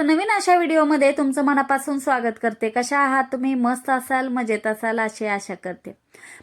आपलं नवीन अशा व्हिडिओमध्ये तुमचं मनापासून स्वागत करते. कशा आहात तुम्ही? मस्त असाल मजेत असाल अशी आशा करते.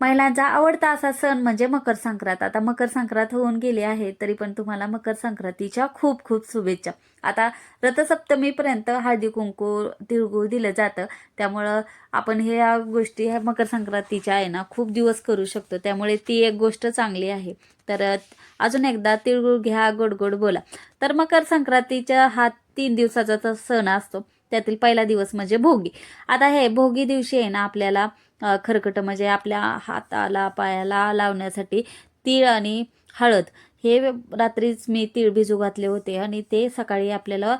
महिलांचा आवडता असा सण म्हणजे मकर संक्रांत. आता मकर संक्रांत होऊन गेली आहे तरी पण तुम्हाला मकर संक्रांतीच्या खूप खूप शुभेच्छा. आता रथसप्तमीपर्यंत हळदी कुंकू तिळगुळ दिलं जातं. त्यामुळं आपण हे गोष्टी ह्या मकर संक्रांतीच्या आहे ना खूप दिवस करू शकतो. त्यामुळे ती एक गोष्ट चांगली आहे. तर अजून एकदा तिळगुळ घ्या गोड गोड बोला. तर मकर संक्रांतीच्या हा तीन दिवसाचा सण असतो. त्यातील पहिला दिवस म्हणजे भोगी. आता हे भोगी दिवशी आहे ना आपल्याला खरकट खरकटं म्हणजे आपल्या हाताला पायाला लावण्यासाठी तीळ आणि हळद. हे रात्रीच मी तीळ भिजू घातले होते आणि ते सकाळी आपल्याला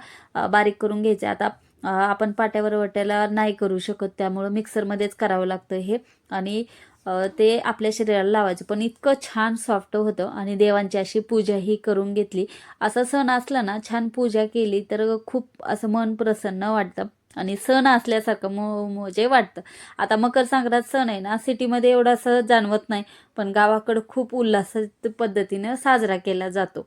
बारीक करून घ्यायचे. आता आपण पाट्यावर वाट्याला नाही करू शकत त्यामुळं मिक्सरमध्येच करावं लागतं हे. आणि ते आपल्या शरीराला लावायचं. पण इतकं छान सॉफ्ट होतं आणि देवांची अशी पूजाही करून घेतली. असा सण असला ना छान पूजा केली तर खूप असं मन प्रसन्न वाटतं. आणि सण असल्यासारखं मो म्हणजे वाटतं. आता मकर संक्रांत सण आहे ना सिटीमध्ये एवढं असं जाणवत नाही. पण गावाकडं खूप उल्हास पद्धतीनं साजरा केला जातो.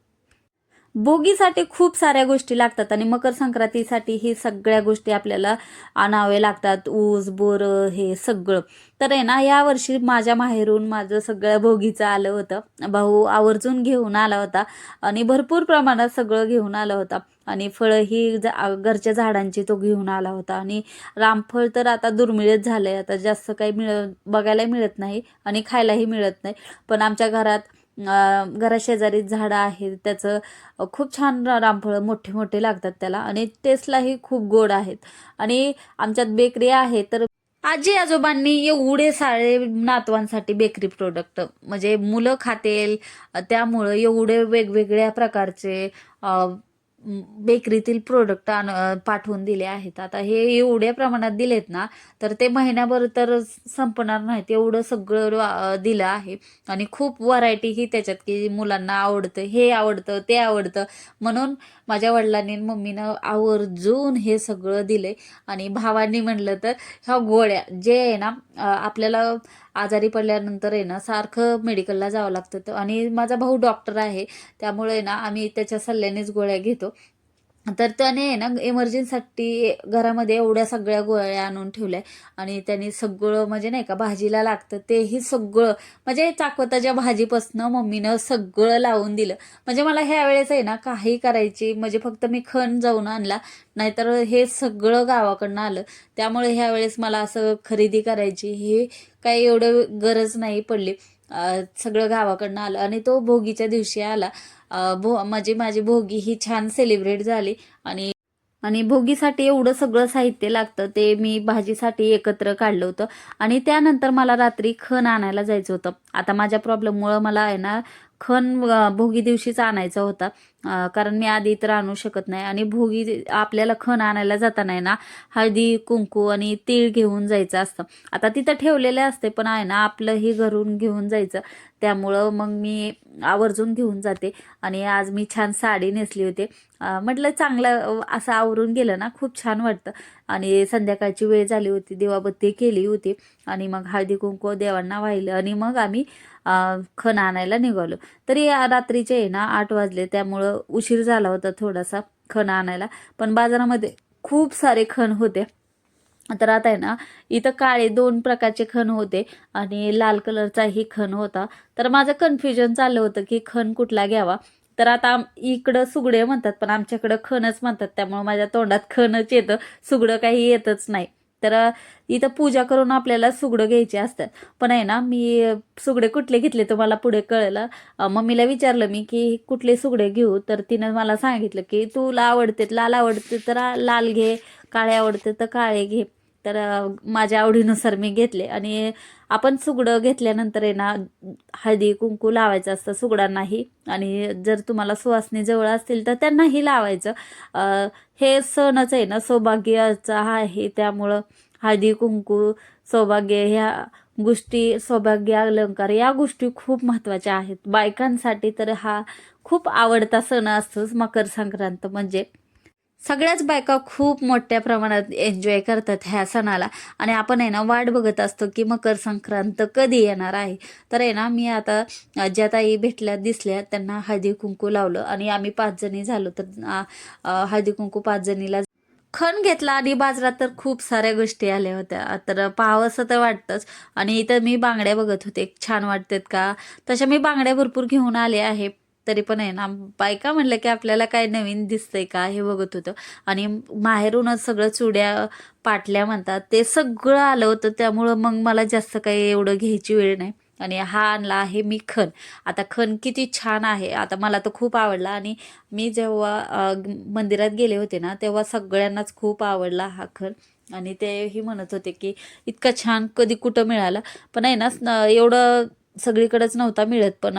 भोगीसाठी खूप साऱ्या गोष्टी लागतात आणि मकर संक्रांतीसाठी ही सगळ्या गोष्टी आपल्याला आणावे लागतात. ऊस बोरं हे सगळं. तर आहे ना या वर्षी माझ्या माहेरून माझं सगळं भोगीचं आलं होतं. भाऊ आवर्जून घेऊन आला होता आणि भरपूर प्रमाणात सगळं घेऊन आला होता. आणि फळं ही जा घरच्या झाडांची तो घेऊन आला होता. आणि रामफळ तर आता दुर्मिळच झालं आहे आता जास्त काही मिळ बघायला मिळत नाही आणि खायलाही मिळत नाही. पण आमच्या घरात घराशेजारी झाडं आहेत त्याचं खूप छान रामफळं मोठे मोठे लागतात त्याला आणि टेस्टलाही खूप गोड आहेत. आणि आमच्यात बेकरी आहे तर आजी आजोबांनी एवढे सारे नातवांसाठी बेकरी प्रोडक्ट म्हणजे मुलं खातील त्यामुळं एवढे वेगवेगळ्या प्रकारचे बेकरीतील प्रोडक्ट आण पाठवून दिले आहेत. आता हे एवढ्या प्रमाणात दिलेत ना तर ते महिन्याभर तर संपणार नाहीत. एवढं सगळं दिलं आहे. आणि खूप व्हरायटीही त्याच्यात की मुलांना आवडतं हे आवडतं ते आवडतं. म्हणून माझ्या वडिलांनी मम्मीनं आवर्जून हे सगळं दिलंय. आणि भावांनी म्हणलं तर ह्या गोळ्या जे आहे ना आपल्याला आजारी पडल्यानंतर आहे ना सारखं मेडिकलला जावं लागतं. तर आणि माझा भाऊ डॉक्टर आहे त्यामुळे ना आम्ही त्याच्या सल्ल्यानेच गोळ्या घेतो. तर त्याने आहे ना इमर्जन्सीसाठी घरामध्ये एवढ्या सगळ्या गोळ्या आणून ठेवल्या. आणि त्याने सगळं म्हणजे नाही का भाजीला लागतं तेही सगळं म्हणजे चाकवताच्या भाजीपासनं मम्मीनं सगळं लावून दिलं. म्हणजे मला ह्या वेळेस आहे ना काही करायची म्हणजे फक्त मी खण जाऊन आणला नाहीतर हे सगळं गावाकडनं आलं. त्यामुळे ह्या वेळेस मला असं खरेदी करायची हे काही एवढं गरज नाही पडली. सगळं गावाकडनं आलं आणि तो भोगीच्या दिवशी आला. भो म्हणजे माझी भोगी ही छान सेलिब्रेट झाली आणि आणि भोगीसाठी एवढं सगळं साहित्य लागतं ते मी भाजीसाठी एकत्र काढलं होतं आणि त्यानंतर मला रात्री खण आणायला जायचं होतं. आता माझ्या प्रॉब्लेममुळं मला आहे ना खण भोगी दिवशीच आणायचा होता. कारण मी आधी तर आणू शकत नाही. आणि भोगी आपल्याला खण आणायला जाताना आहे ना हळदी कुंकू आणि तीळ घेऊन जायचं असतं. आता तिथं ठेवलेले असते पण आहे ना आपलं हे घरून घेऊन जायचं. त्यामुळं मग मी आवर्जून घेऊन जाते. आणि आज मी छान साडी नेसली होते. म्हटलं चांगलं असं आवरून गेलं ना खूप छान वाटतं. आणि संध्याकाळची वेळ झाली होती देवाबत्ती केली होती. आणि मग हळदी कुंकू देवांना वाहिलं. आणि मग आम्ही खण आणायला निघालो. तरी या रात्रीचे आहे ना आठ वाजले. त्यामुळं उशीर झाला होता थोडासा खण आणायला. पण बाजारामध्ये खूप सारे खण होते. तर आता आहे ना इथं काळे दोन प्रकारचे खण होते आणि लाल कलरचाही खण होता. तर माझं कन्फ्युजन चाललं होतं की खण कुठला घ्यावा. तर आता आम- इकडं सुगडे म्हणतात पण आमच्याकडं खणच म्हणतात. त्यामुळे माझ्या तोंडात खणच येतं. सुगडं काही येतच नाही. तर इथं पूजा करून आपल्याला सुगडं घ्यायचे असतात. पण आहे ना मी सुगडे कुठले घेतले तुम्हाला पुढे कळलं. मम्मीला विचारलं मी की कुठले सुगडे घेऊ? तर तिनं मला सांगितलं की तुला आवडते लाल आवडते तर लाल घे काळे आवडते तर काळे घे. तर माझ्या आवडीनुसार मी घेतले. आणि आपण सुगडं घेतल्यानंतर आहे ना हळदी कुंकू लावायचं असतं सुगडांनाही. आणि जर तुम्हाला सुवासनी जवळ असतील तर त्यांनाही लावायचं. हे सणच आहे ना सौभाग्याचा हा आहे. त्यामुळं हळदी कुंकू सौभाग्य ह्या गोष्टी सौभाग्य अलंकार या गोष्टी खूप महत्त्वाच्या आहेत. बायकांसाठी तर हा खूप आवडता सण असतोच मकर संक्रांत म्हणजे. सगळ्याच बायका खूप मोठ्या प्रमाणात एन्जॉय करतात ह्या सणाला. आणि आपण आहे ना वाट बघत असतो की मकर संक्रांत कधी येणार आहे? तर आहे ना मी आता ज्या ताई भेटल्या दिसल्या त्यांना हळदी कुंकू लावलं आणि आम्ही पाच जणी झालो. तर हळदी कुंकू पाच जणीला खण घेतला आणि बाजारात तर खूप साऱ्या गोष्टी आल्या होत्या. तर पाहावंसं तर वाटतंच. आणि इथं मी बांगड्या बघत होते. छान वाटतात का? तशा मी बांगड्या भरपूर घेऊन आले आहे. तरी पण आहे ना. बायका म्हणलं की आपल्याला काय नवीन दिसतंय का हे बघत होतं. आणि माहेरूनच सगळं चुड्या पाटल्या म्हणतात. ते सगळं आलं होतं. त्यामुळं मग मला जास्त काही एवढं घ्यायची वेळ नाही. आणि हा आणला आहे मी खण. आता खण किती छान आहे. आता मला तर खूप आवडला. आणि मी जेव्हा मंदिरात गेले होते ना तेव्हा सगळ्यांनाच खूप आवडला हा खण. आणि तेही म्हणत होते की इतका छान कधी कुठं मिळाला. पण आहे ना एवढं सगळीकडेच नव्हता मिळत पण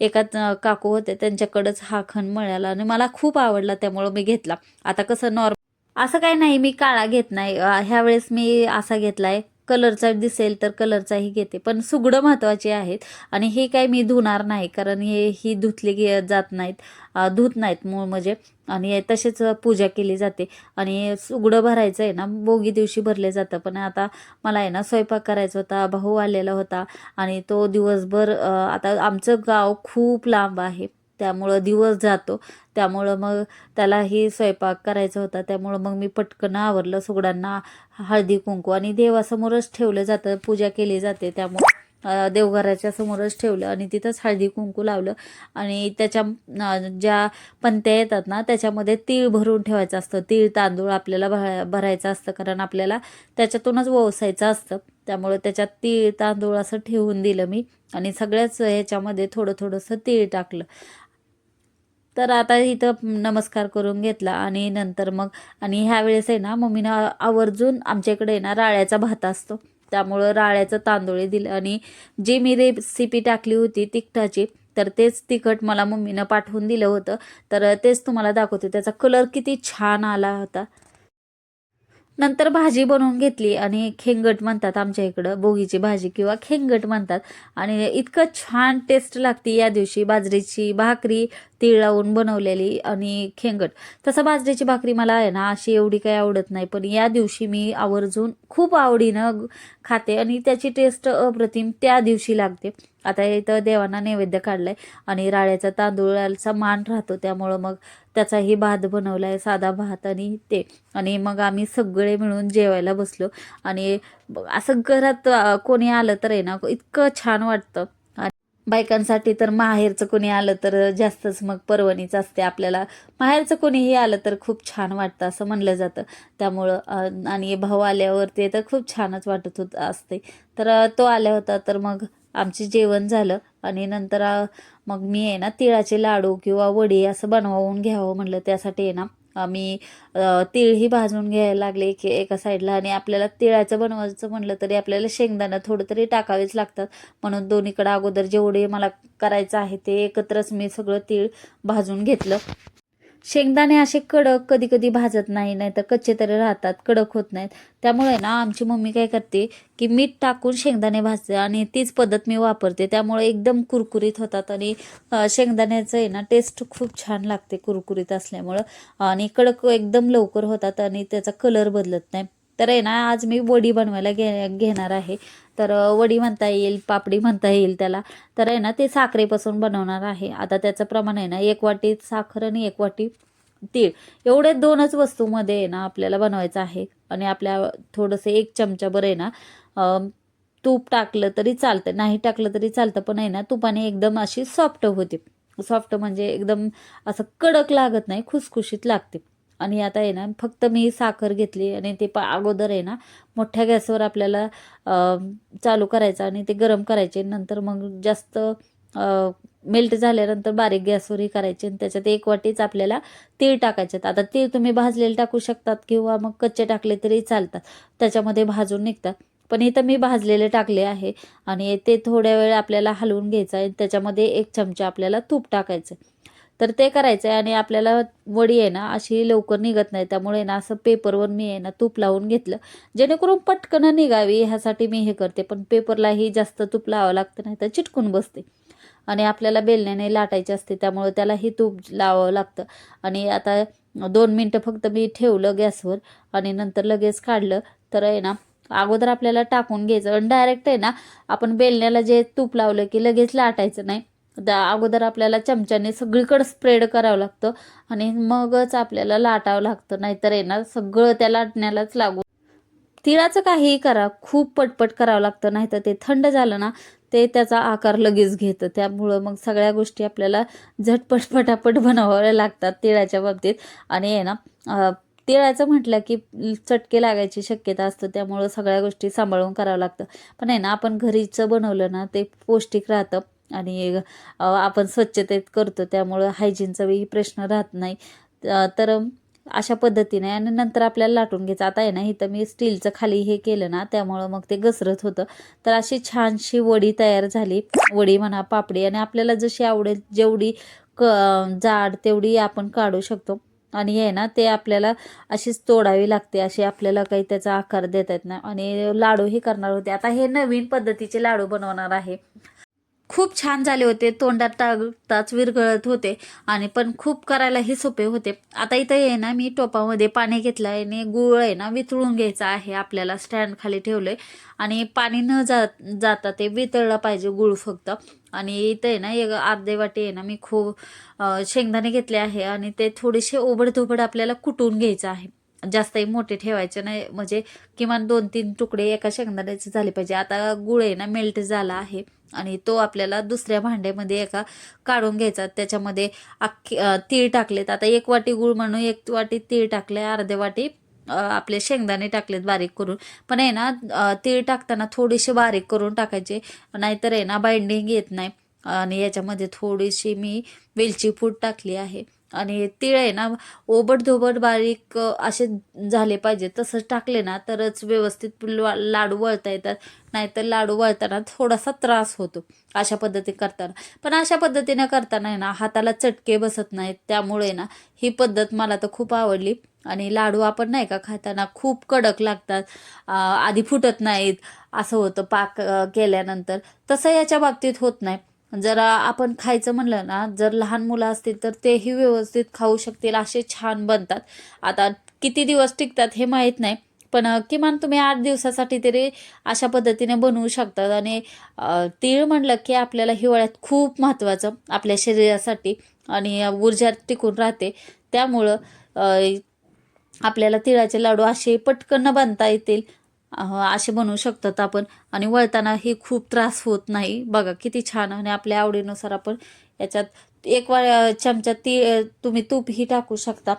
एकाच एका काकू होते त्यांच्याकडंच हा खण मिळाला आणि मला खूप आवडला त्यामुळं मी घेतला. आता कसं नॉर्मल असं काही नाही मी काळा घेत नाही. ह्यावेळेस मी असा घेतलाय कलरचा दिसेल तर कलरचाही घेते. पण सुगडं महत्त्वाची आहेत. आणि हे काय मी धुणार नाही कारण हे ही धुतली गे जात नाहीत. धुत नाहीत मूळ म्हणजे. आणि तसेच पूजा केली जाते. आणि सुगडं भरायचं आहे ना बोगी दिवशी भरले जातं. पण आता मला आहे ना स्वयंपाक करायचा होता भाऊ आलेला होता. आणि तो दिवसभर आता आमचं गाव खूप लांब आहे. त्यामुळं दिवस जातो. त्यामुळं मग त्यालाही स्वयंपाक करायचा होता. त्यामुळं मग मी पटकन आवरलं. सुगडांना हळदी कुंकू आणि देवासमोरच ठेवलं जातं. पूजा केली जाते. त्यामुळं देवघराच्या समोरच ठेवलं आणि तिथंच हळदी कुंकू लावलं. आणि त्याच्या ज्या पंत्या येतात ना त्याच्यामध्ये तीळ भरून ठेवायचं असतं. तीळ तांदूळ आपल्याला भरा भरायचं असतं. कारण आपल्याला त्याच्यातूनच ववसायचं असतं. त्यामुळं त्याच्यात तीळ तांदूळ असं ठेवून दिलं मी. आणि सगळ्याच ह्याच्यामध्ये थोडं थोडंसं तीळ टाकलं. तर आता इथं नमस्कार करून घेतला आणि नंतर मग आणि ह्यावेळेस आहे ना मम्मीनं आवर्जून आमच्या इकडे आहे ना राळ्याचा भात असतो. त्यामुळं राळ्याचं तांदूळ दिलं. आणि जी मी रेसिपी टाकली होती तिखटाची तर तेच तिखट मला मम्मीनं पाठवून दिलं होतं. तर तेच तुम्हाला दाखवते. त्याचा कलर किती छान आला होता. नंतर भाजी बनवून घेतली आणि खेंगट म्हणतात आमच्या इकडं बोगीची भाजी किंवा खेंगट म्हणतात. आणि इतकं छान टेस्ट लागते या दिवशी बाजरीची भाकरी तीळ लावून बनवलेली आणि खेंगट. तसं बाजरीची भाकरी मला आहे ना अशी एवढी काही आवडत नाही. पण या दिवशी मी आवर्जून खूप आवडीनं खाते आणि त्याची टेस्ट अप्रतिम त्या दिवशी लागते. आता इथं देवांना नैवेद्य काढलाय आणि राळ्याचा तांदूळाचा मान राहतो. त्यामुळं मग त्याचाही भात बनवलाय साधा भात आणि ते. आणि मग आम्ही सगळे मिळून जेवायला बसलो. आणि असं घरात कोणी आलं तर आहे ना इतकं छान वाटतं. बायकांसाठी तर माहेरचं कोणी आलं तर जास्तच मग पर्वणीच असते आपल्याला. माहेरचं कोणीही आलं तर खूप छान वाटतं असं म्हणलं जातं. त्यामुळं आणि भाऊ आल्यावर ते तर खूप छानच वाटत होत असते. तर तो आला होता तर मग आमचे जेवण झालं आणि नंतर मग मी आहे ना तिळाचे लाडू किंवा वडी असं बनवून घ्यावं म्हणलं. त्यासाठी आहे ना आम्ही तिळही भाजून घ्यायला लागले की एका साईडला आणि आपल्याला तिळाचं बनवायचं म्हणलं तरी आपल्याला शेंगदाणा थोडं तरी टाकावेच लागतात. म्हणून दोन्हीकडं अगोदर जेवढे मला करायचं आहे ते एकत्रच मी सगळं तीळ भाजून घेतलं. शेंगदाणे असे कडक कधी कधी भाजत नाही नाही तर कच्चे तरी राहतात कडक होत नाहीत. त्यामुळे ना आमची मम्मी काय करते की मीठ टाकून शेंगदाणे भाजते आणि तीच पद्धत मी वापरते. त्यामुळे एकदम कुरकुरीत होतात आणि शेंगदाण्याचं आहे ना टेस्ट खूप छान लागते कुरकुरीत असल्यामुळं. आणि कडक एकदम लवकर होतात आणि त्याचा कलर बदलत नाही. तर आहे ना आज मी वडी बनवायला घे घेणार आहे. तर वडी म्हणता येईल पापडी म्हणता येईल त्याला. तर आहे ना ते साखरेपासून बनवणार आहे. आता त्याचं प्रमाण आहे ना एक वाटी साखर आणि एक वाटी तीळ. एवढे दोनच वस्तूमध्ये आहे ना आपल्याला बनवायचं आहे. आणि आपल्या थोडंसं एक चमचाभर आहे ना तूप टाकलं तरी चालतं. नाही टाकलं तरी चालतं पण आहे ना तुपाने एकदम अशी सॉफ्ट होते. सॉफ्ट म्हणजे एकदम असं कडक लागत नाही खुसखुशीत लागते. आणि आता आहे ना फक्त मी साखर घेतली आणि ते पा अगोदर आहे ना मोठ्या गॅसवर आपल्याला चालू करायचं आणि ते गरम करायचे. नंतर मग जास्त मेल्ट झाल्यानंतर बारीक गॅसवरही करायचे आणि त्याच्यात एक वाटीच आपल्याला तीळ टाकायचे आहेत. आता तीळ तुम्ही भाजलेले टाकू शकतात किंवा मग कच्चे टाकले तरी चालतात. त्याच्यामध्ये भाजून निघतात. पण इथं मी भाजलेले टाकले आहे आणि ते थोड्या वेळ आपल्याला हलवून घ्यायचं आहे त्याच्यामध्ये एक चमचा आपल्याला तूप टाकायचं तर ते करायचं आहे आणि आपल्याला वडी आहे ना अशी लवकर निघत नाही. त्यामुळे ना असं पेपरवर मी आहे ना तूप लावून घेतलं. जेणेकरून पटकन निघावी ह्यासाठी मी हे करते. पण पेपरलाही जास्त तूप लावावं लागतं नाही तर चिटकून बसते. आणि आपल्याला बेलण्याने लाटायचे असते त्यामुळं त्यालाही तूप लावावं लागतं. आणि आता दोन मिनटं फक्त मी ठेवलं गॅसवर आणि नंतर लगेच काढलं. तर आहे ना अगोदर आपल्याला टाकून घ्यायचं. आणि डायरेक्ट आहे ना आपण बेलण्याला जे तूप लावलं की लगेच लाटायचं नाही. त्या अगोदर आपल्याला चमच्याने सगळीकडं स्प्रेड करावं लागतं आणि मगच आपल्याला लाटावं लागतं नाहीतर आहे ना सगळं त्या लाटण्यालाच लागू. तिळाचं काहीही करा खूप पटपट करावं लागतं नाहीतर ते थंड झालं ना ते त्याचा आकार लगेच घेतं. त्यामुळं मग सगळ्या गोष्टी आपल्याला झटपट पटापट बनवाव्या लागतात तिळाच्या बाबतीत. आणि आहे ना तिळाचं म्हटलं की चटके लागायची शक्यता असतं त्यामुळं सगळ्या गोष्टी सांभाळून करावं लागतं. पण आहे ना आपण घरीचं बनवलं ना ते पौष्टिक राहतं. आणि आपण स्वच्छतेत करतो त्यामुळं हायजीनचाही प्रश्न राहत नाही. तर अशा पद्धतीने आणि नंतर आपल्याला लाटून घ्यायचं. आता आहे ना इथं मी स्टीलचं खाली हे केलं ना त्यामुळं मग ते घसरत होतं. तर अशी छानशी वडी तयार झाली. वडी म्हणा पापडी आणि आपल्याला जशी आवडेल जेवढी क जाड तेवढी आपण काढू शकतो. आणि हे ना ते आपल्याला अशीच तोडावी लागते अशी आपल्याला काही त्याचा आकार देता येत नाही. आणि लाडूही करणार होते. आता हे नवीन पद्धतीचे लाडू बनवणार आहे. खूप छान झाले होते. तोंडात टाकताच विरघळत होते. आणि पण खूप करायलाही सोपे होते. आता इथं आहे ना मी टोपामध्ये पाणी घेतलं आहे आणि गुळ आहे ना वितळून घ्यायचा आहे. आपल्याला स्टँड खाली ठेवलंय. आणि पाणी न जात जाता ते वितळलं पाहिजे गुळ फक्त. आणि इथं आहे ना एक अर्धे वाटी आहे ना मी खूप शेंगदाणे घेतले आहे. आणि ते थोडेसे ओबडधोबड आपल्याला कुटून घ्यायचं आहे. जास्तही मोठे ठेवायचे नाही. म्हणजे किमान दोन तीन तुकडे एका शेंगदाण्याचे झाले पाहिजे. आता गुळ आहे ना मेल्ट झाला आहे. आणि तो आपल्याला दुसऱ्या भांड्यामध्ये एका काढून घ्यायचा. त्याच्यामध्ये अख्खी तीळ टाकलेत. आता एक वाटी गुळ म्हणून एक वाटी तीळ टाकले अर्धे वाटी आपले शेंगदाणे टाकलेत बारीक करून. पण आहे ना तीळ टाकताना थोडेसे बारीक करून टाकायचे. नाहीतर आहे ना बाइंडिंग येत नाही. आणि याच्यामध्ये थोडीशी मी वेलची पूड टाकली आहे. आणि तीळ आहे ना ओबट धोबट बारीक असे झाले पाहिजे. तसंच टाकले ना तरच व्यवस्थित ला- लाडू वळता येतात. नाहीतर लाडू वळताना थोडासा त्रास होतो अशा पद्धतीने करताना. पण अशा पद्धतीने करताना आहे ना हाताला चटके बसत नाहीत. त्यामुळे ना ही पद्धत मला तर खूप आवडली. आणि लाडू आपण नाही का खाताना खूप कडक लागतात. आधी फुटत नाहीत. असं होतं पाक केल्यानंतर. तसं याच्या बाबतीत होत नाही. जरा आपण खायचं म्हणलं ना जर लहान मुलं असतील तर तेही व्यवस्थित खाऊ शकतील असे छान बनतात. आता किती दिवस टिकतात हे माहीत नाही पण किमान तुम्ही आठ दिवसासाठी तरी अशा पद्धतीने बनवू शकतात. आणि तीळ म्हणलं की आपल्याला हिवाळ्यात खूप महत्त्वाचं आपल्या शरीरासाठी आणि ऊर्जा टिकून राहते. त्यामुळं आपल्याला तिळाचे लाडू असे पटकन बनता येतील. असे बनवू शकतात आपण. आणि वळताना हे खूप त्रास होत नाही. बघा किती छान आणि आपल्या आवडीनुसार आपण याच्यात एक वा चमचा ती तुम्ही तूपही टाकू शकता.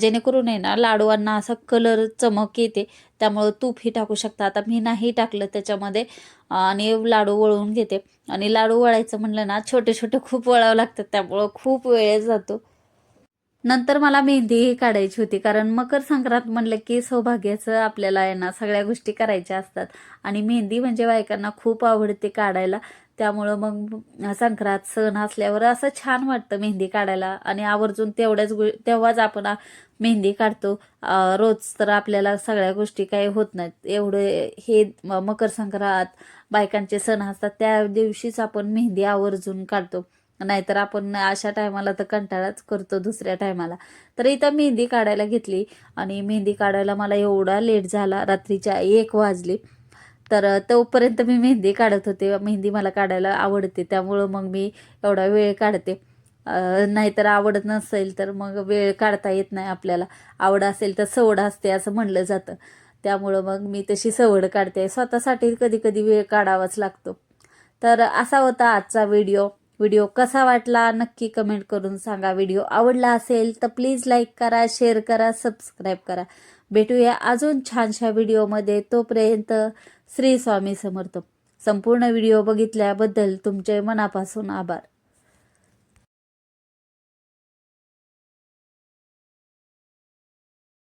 जेणेकरून आहे ना लाडवांना असा कलर चमक येते. त्यामुळं तूपही टाकू शकता. आता मी नाही टाकलं त्याच्यामध्ये. आणि लाडू वळवून घेते. आणि लाडू वळायचं म्हणलं ना छोटे छोटे खूप वळावं लागतात. त्यामुळं खूप वेळ जातो. नंतर मला मेहंदीही काढायची होती कारण मकर संक्रांत म्हणलं की सौभाग्याचं आपल्याला आहे ना सगळ्या गोष्टी करायच्या असतात. आणि मेहंदी म्हणजे बायकांना खूप आवडते काढायला. त्यामुळं मग संक्रांत सण असल्यावर असं छान वाटतं मेहंदी काढायला. आणि आवर्जून तेवढ्याच गो तेव्हाच आपण मेहंदी काढतो. रोज तर आपल्याला सगळ्या गोष्टी काही होत नाहीत. एवढे हे म- मकर संक्रांत बायकांचे सण असतात त्या दिवशीच आपण मेहंदी आवर्जून काढतो. नाहीतर आपण अशा टायमाला तर कंटाळाच करतो दुसऱ्या टायमाला. तर इथं मेहंदी काढायला घेतली आणि मेहंदी काढायला मला एवढा लेट झाला रात्रीच्या एक वाजली. तर तोपर्यंत मी मेहंदी काढत होते. मेहंदी मला काढायला आवडते त्यामुळं मग मी एवढा वेळ काढते. नाहीतर आवडत नसेल तर मग वेळ काढता येत नाही आपल्याला. आवड असेल तर सवड असते असं म्हणलं जातं. त्यामुळं मग मी तशी सवड काढते. स्वतःसाठी कधी कधी वेळ काढावाच लागतो. तर असा होता आजचा व्हिडिओ व्हिडिओ कसा वाटला नक्की कमेंट करून सांगा. व्हिडिओ आवडला असेल तर प्लीज लाईक करा शेअर करा सबस्क्राईब करा. भेटूया अजून छानशा व्हिडिओमध्ये तोपर्यंत श्री स्वामी समर्थ. संपूर्ण व्हिडिओ बघितल्याबद्दल तुमचे मनापासून आभार.